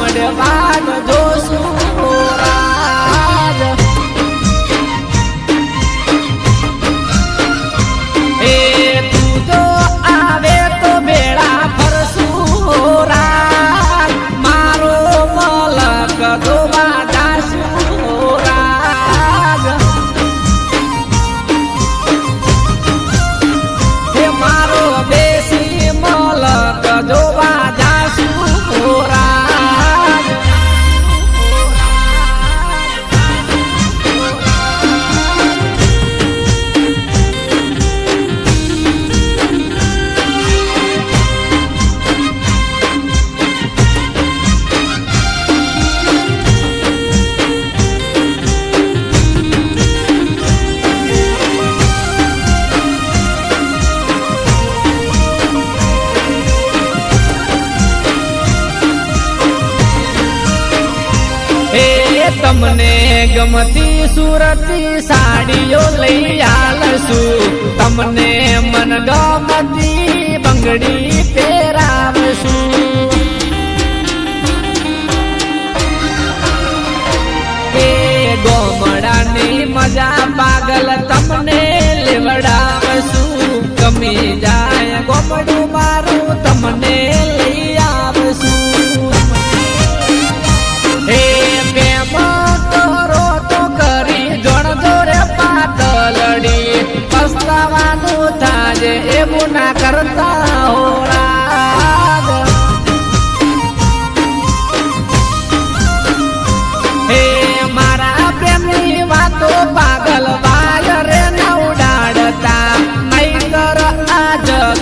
મળવાનો દોષ તમને ગમતી સુરતી સાડીઓ લઈ આલશું. તમને મન ગમતી બંગડી પહેરાવશું. મજા પાગલ તમને લેવડાવશું. ગમી જાય ગોમડું માર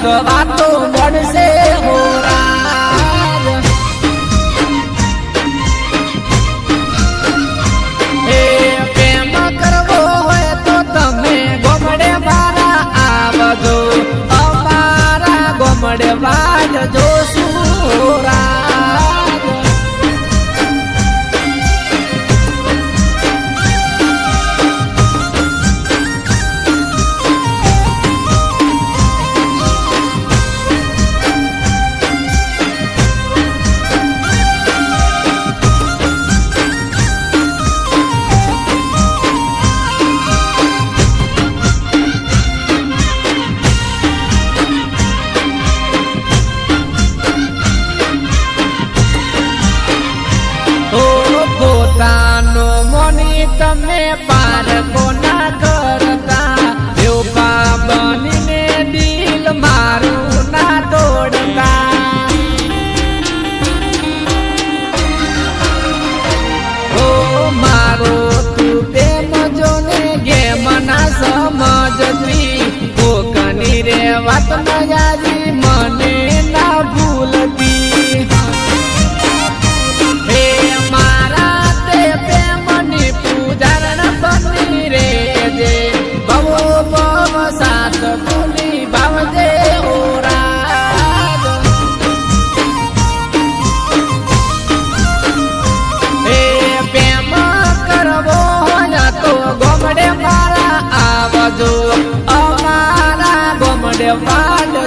ભગવાતો મળશે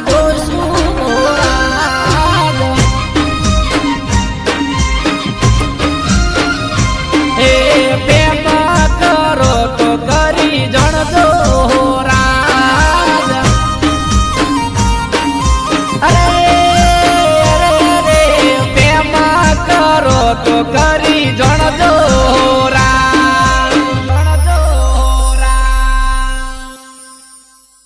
多。